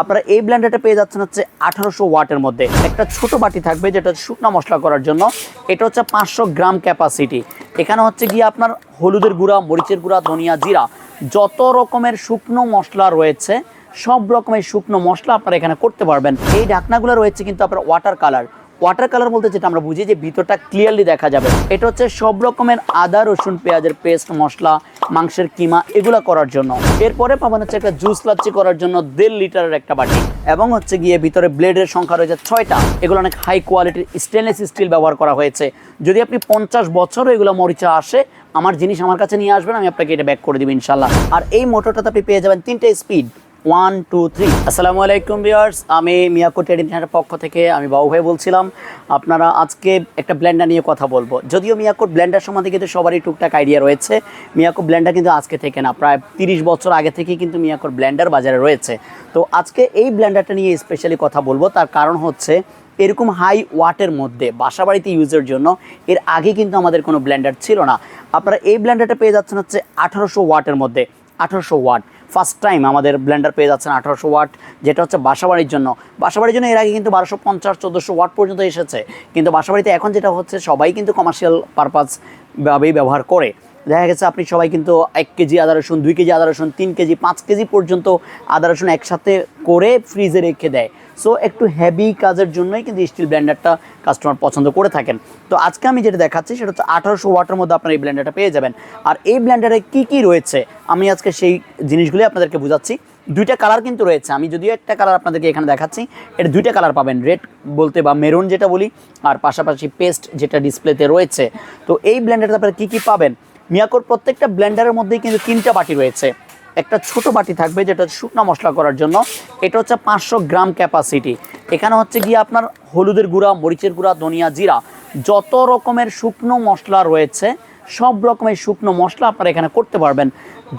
আপনারা এই ব্লেন্ডারটা পেয়ে যাচ্ছেন হচ্ছে আঠারোশো ওয়াটের মধ্যে। একটা ছোট বাটি থাকবে যেটা শুকনো মশলা করার জন্য। এটা হচ্ছে পাঁচশো গ্রাম ক্যাপাসিটি এখানে হচ্ছে গিয়ে আপনার হলুদের গুঁড়া, মরিচের গুঁড়া, ধনিয়া জিরা, যত রকমের শুকনো মশলা রয়েছে, সব রকমের শুকনো মশলা আপনারা এখানে করতে পারবেন। এই ঢাকনাগুলো রয়েছে কিন্তু আপনার ওয়াটার কালার ওয়াটার কালার বলতে যেটা আমরা বুঝি যে ভিতরটা ক্লিয়ারলি দেখা যাবে। এটা হচ্ছে সব রকমের আদা, রসুন, পেঁয়াজের পেস্ট মশলা, মাংসের কিমা এগুলো করার জন্য। এরপরে পাবেন হচ্ছে একটা জুস লাচ্ছি করার জন্য দেড় লিটারের একটা বাটি। এবং হচ্ছে গিয়ে ভিতরে ব্লেডের সংখ্যা রয়েছে ছয়টা। এগুলো অনেক হাই কোয়ালিটির স্টেনলেস স্টিল ব্যবহার করা হয়েছে। যদি আপনি পঞ্চাশ বছরও এগুলো মরিচা আসে, আমার জিনিস আমার কাছে নিয়ে আসবেন, আমি আপনাকে এটা ব্যাক করে দিব ইনশাল্লাহ। আর এই মোটরটাতে আপনি পেয়ে যাবেন তিনটে স্পিড ওয়ান টু থ্রি আসসালামু আলাইকুম ভিউয়ার্স আমি মিয়াকো ট্রেডিং পক্ষ থেকে আমি বাবু ভাই বলছিলাম, আপনারা আজকে একটা ব্ল্যান্ডার নিয়ে কথা বলব। যদিও মিয়াকোর ব্ল্যান্ডার সম্বন্ধে কিন্তু সবারই টুকটাক আইডিয়া রয়েছে। মিয়াকো ব্ল্যান্ডার কিন্তু আজকে থেকে না, প্রায় তিরিশ বছর আগে থেকেই কিন্তু মিয়াকোর ব্ল্যান্ডার বাজারে রয়েছে। তো আজকে এই ব্ল্যান্ডারটা নিয়ে স্পেশালি কথা বলব। তার কারণ হচ্ছে, এরকম হাই ওয়াটের মধ্যে বাসাবাড়িতে ইউজের জন্য এর আগে কিন্তু আমাদের কোনো ব্ল্যান্ডার ছিল না। আপনারা এই ব্ল্যান্ডারটা পেয়ে যাচ্ছেন হচ্ছে আঠারোশো ওয়াটের মধ্যে, আঠারোশো ওয়াট ফার্স্ট টাইম আমাদের ব্লেন্ডার পেয়ে যাচ্ছেন আঠারোশো ওয়াট, যেটা হচ্ছে বাসাবাড়ির জন্য। বাসাবাড়ির জন্য এর আগে কিন্তু বারোশো পঞ্চাশ, চোদ্দোশো ওয়াট পর্যন্ত এসেছে। কিন্তু বাসাবাড়িতে এখন যেটা হচ্ছে সবাই কিন্তু কমার্শিয়াল পারপাস ভাবেই ব্যবহার করে। দেখা গেছে আপনি সবাই কিন্তু এক কেজি আদা রসুন, দুই কেজি আদা রসুন, তিন কেজি, পাঁচ কেজি পর্যন্ত আদা রসুন একসাথে করে ফ্রিজে রেখে দেয়। সো একটু হেভি কাজের জন্যই কিন্তু স্টিল ব্লেন্ডারটা কাস্টমার পছন্দ করে থাকেন। তো আজকে আমি যেটা দেখাচ্ছি সেটা হচ্ছে আঠারোশো ওয়াটের মধ্যে আপনার এই ব্লেন্ডারটা পেয়ে যাবেন। আর এই ব্লেন্ডারে কী কী রয়েছে? আমি আজকে সেই জিনিসগুলি আপনাদেরকে বোঝাচ্ছি। দুইটা কালার কিন্তু রয়েছে। আমি যদিও একটা কালার আপনাদেরকে এখানে দেখাচ্ছি এটা দুইটা কালার পাবেন। রেড বলতে বা মেরুন যেটা বলি, আর পাশাপাশি পেস্ট যেটা ডিসপ্লেতে রয়েছে। তো এই ব্লেন্ডারটা আপনারা কী কী পাবেন? মিয়াকোর প্রত্যেকটা ব্লেন্ডারের মধ্যেই কিন্তু তিনটা বাটি রয়েছে। একটা ছোট বাটি থাকবে যেটা শুকনো মশলা করার জন্য। এটা হচ্ছে পাঁচশো গ্রাম ক্যাপাসিটি এখানে হচ্ছে গিয়ে আপনার হলুদের গুঁড়া, মরিচের গুঁড়া, ধনিয়া জিরা, যত রকমের শুকনো মশলা রয়েছে, সব রকমের শুকনো মশলা আপনারা এখানে করতে পারবেন।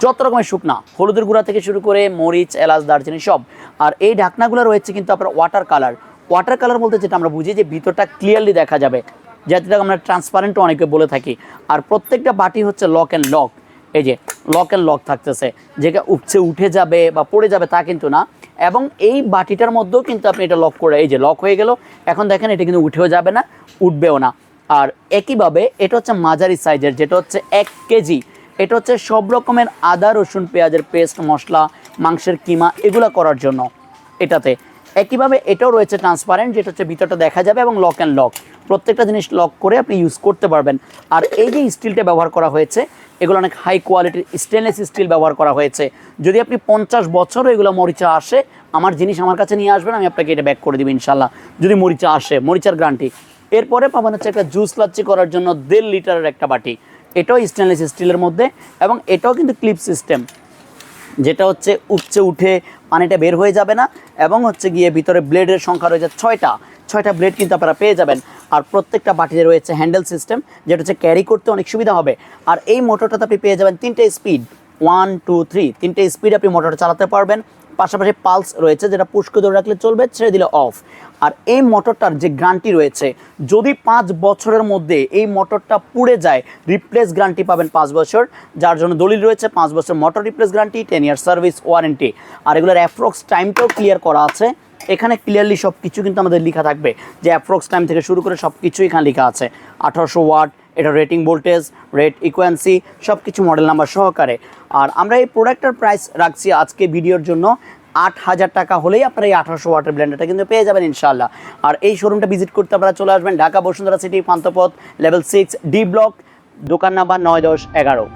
যত রকমের শুকনা, হলুদের গুঁড়া থেকে শুরু করে মরিচ, এলাচ, দারচিনি, সব। আর এই ঢাকনাগুলো রয়েছে কিন্তু আপনার ওয়াটার কালার ওয়াটার কালার বলতে যেটা আমরা বুঝি যে ভিতরটা ক্লিয়ারলি দেখা যাবে। যেটা আমরা ট্রান্সপারেন্টও অনেকে বলে থাকি। আর প্রত্যেকটা বাটি হচ্ছে লক অ্যান্ড লক এই যে লক অ্যান্ড লক থাকতেছে। যেটা উপচে উঠে যাবে বা পড়ে যাবে তা কিন্তু না। এবং এই বাটিটার মধ্যেও কিন্তু আপনি এটা লক করে, এই যে লক হয়ে গেল। এখন দেখেন এটা কিন্তু উঠেও যাবে না, উঠবেও না। আর একইভাবে এটা হচ্ছে মাঝারি সাইজের, যেটা হচ্ছে এক কেজি। এটা হচ্ছে সব রকমের আদা, রসুন, পেঁয়াজের পেস্ট, মশলা, মাংসের কিমা এগুলো করার জন্য। এটাতে। একইভাবে এটাও রয়েছে ট্রান্সপারেন্ট যেটা হচ্ছে ভিতরটা দেখা যাবে এবং লক অ্যান্ড লক প্রত্যেকটা জিনিস লক করে আপনি ইউজ করতে পারবেন। আর এই যে স্টিলটা ব্যবহার করা হয়েছে, এগুলো অনেক হাই কোয়ালিটির স্টেনলেস স্টিল ব্যবহার করা হয়েছে। যদি আপনি পঞ্চাশ বছরও এগুলো মরিচা আসে, আমার জিনিস আমার কাছে নিয়ে আসবেন, আমি আপনাকে এটা ব্যাক করে দিব ইনশাল্লাহ যদি মরিচা আসে, মরিচার গ্রান্টি এরপরে পাবেন হচ্ছে একটা জুস লাচ্ছি করার জন্য দেড় লিটারের একটা বাটি। এটাও স্টেনলেস স্টিলের মধ্যে এবং এটাও কিন্তু ক্লিপ সিস্টেম যেটা হচ্ছে উপচে উঠে পানিটা বের হয়ে যাবে না এবং হচ্ছে গিয়ে ভিতরে ব্লেডের সংখ্যা রয়েছে ছয়টা। ছয়টা ব্লেড কিন্তু আপনারা পেয়ে যাবেন। আর প্রত্যেকটা বাটিতে রয়েছে হ্যান্ডেল সিস্টেম, যেটা হচ্ছে ক্যারি করতে অনেক সুবিধা হবে। আর এই মোটরটাতে আপনি পেয়ে যাবেন তিনটে স্পিড ওয়ান টু থ্রি তিনটে স্পিড আপনি মোটরটা চালাতে পারবেন। পাশাপাশি পালস রয়েছে, যেটা পুষ্ক ধরে রাখলে চলবে, ছেড়ে দিলে অফ আর এই মোটরটার যে গ্রান্টি রয়েছে, যদি পাঁচ বছরের মধ্যে এই মোটরটা পুড়ে যায় রিপ্লেস গ্রান্টি পাবেন পাঁচ বছর। যার জন্য দলিল রয়েছে, পাঁচ বছর motor replace guarantee ten year service warranty আর এগুলোর অ্যাপ্রক্স টাইমটাও ক্লিয়ার করা আছে। এখানে ক্লিয়ারলি সব কিছু কিন্তু আমাদের লেখা থাকবে। যে অ্যাপ্রক্স টাইম থেকে শুরু করে সব কিছু এখানে লেখা আছে। আঠারোশো ওয়াট, এটা রেটিং ভোল্টেজ রেট ইকুয়েন্সি সব কিছু মডেল নাম্বার সহকারে। আর আমরা এই প্রোডাক্টের প্রাইস রাখছি আজকে ভিডিওর জন্য আট হাজার টাকা হলেই আপনারা এই আঠারোশো ওয়াটের ব্লেন্ডারটা কিন্তু পেয়ে যাবেন ইনশাল্লাহ আর এই শোরুমটা ভিজিট করতে আপনারা চলে আসবেন Dhaka Bashundhara city Panthapath level six D block দোকান নাম্বার নয় দশ এগারো।